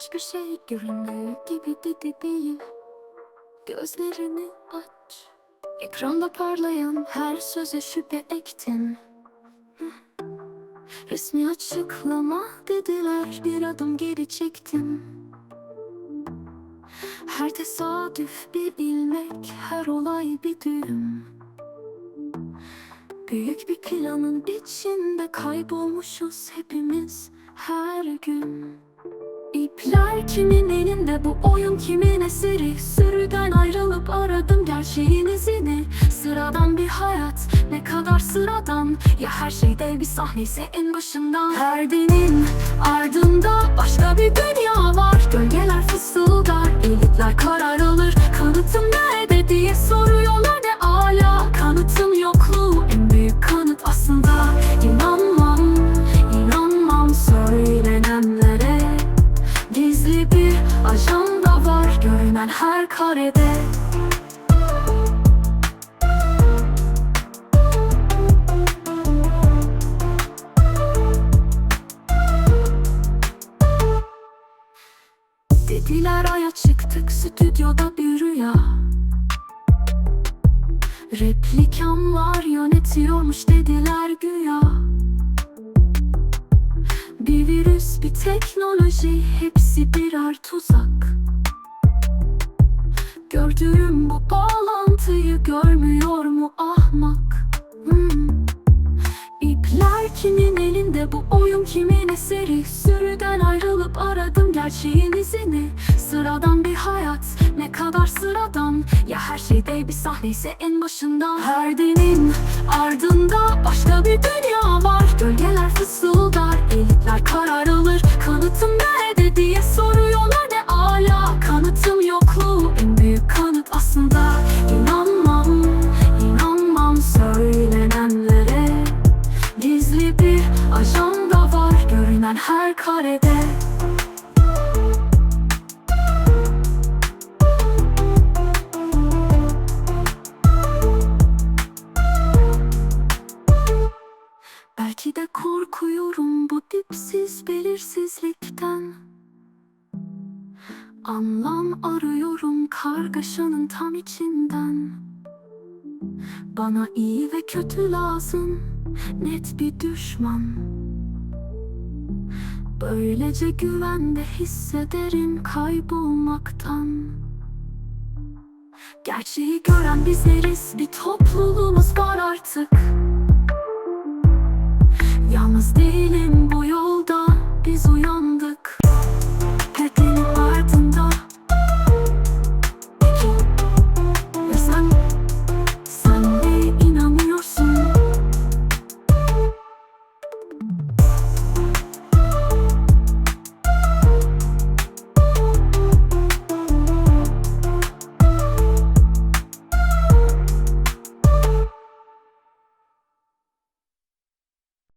Hiçbir şey göründüğü gibi de değil. Gözlerini aç. Ekranda parlayan her söze şüphe ektin. Resmi açıklama dediler bir adım geri çektim Her tesadüf bir ilmek, her olay bir düğüm. Büyük bir planın içinde kaybolmuşuz hepimiz her gün İpler kimin elinde bu oyun kimin eseri? Sürüden ayrılıp aradım gerçeğin izini. Sıradan bir hayat ne kadar sıradan? Ya her şeyde bir sahneyse en başından. Perdenin ardında başka bir her karede. Dediler aya çıktık stüdyoda bir rüya. Replikamlar yönetiyormuş dediler güya. Bir virüs, bir teknoloji, hepsi birer tuzak Gördüğüm bu bağlantıyı görmüyor mu ahmak? Hmm. İpler kimin elinde bu oyun kimin eseri? Sürüden ayrılıp aradım gerçeğin izini. Sıradan bir hayat ne kadar sıradan? Ya her şeyde bir sahneyse en başından. Perdenin ardında başka bir dünya var bu dipsiz belirsizlikten. Anlam arıyorum kargaşanın tam içinden. Bana iyi ve kötü lazım net bir düşman. Böylece güvende hissederim kaybolmaktan. Gerçeği gören bizleriz bir topluluğumuz var artık. Yalnız değilim uyandık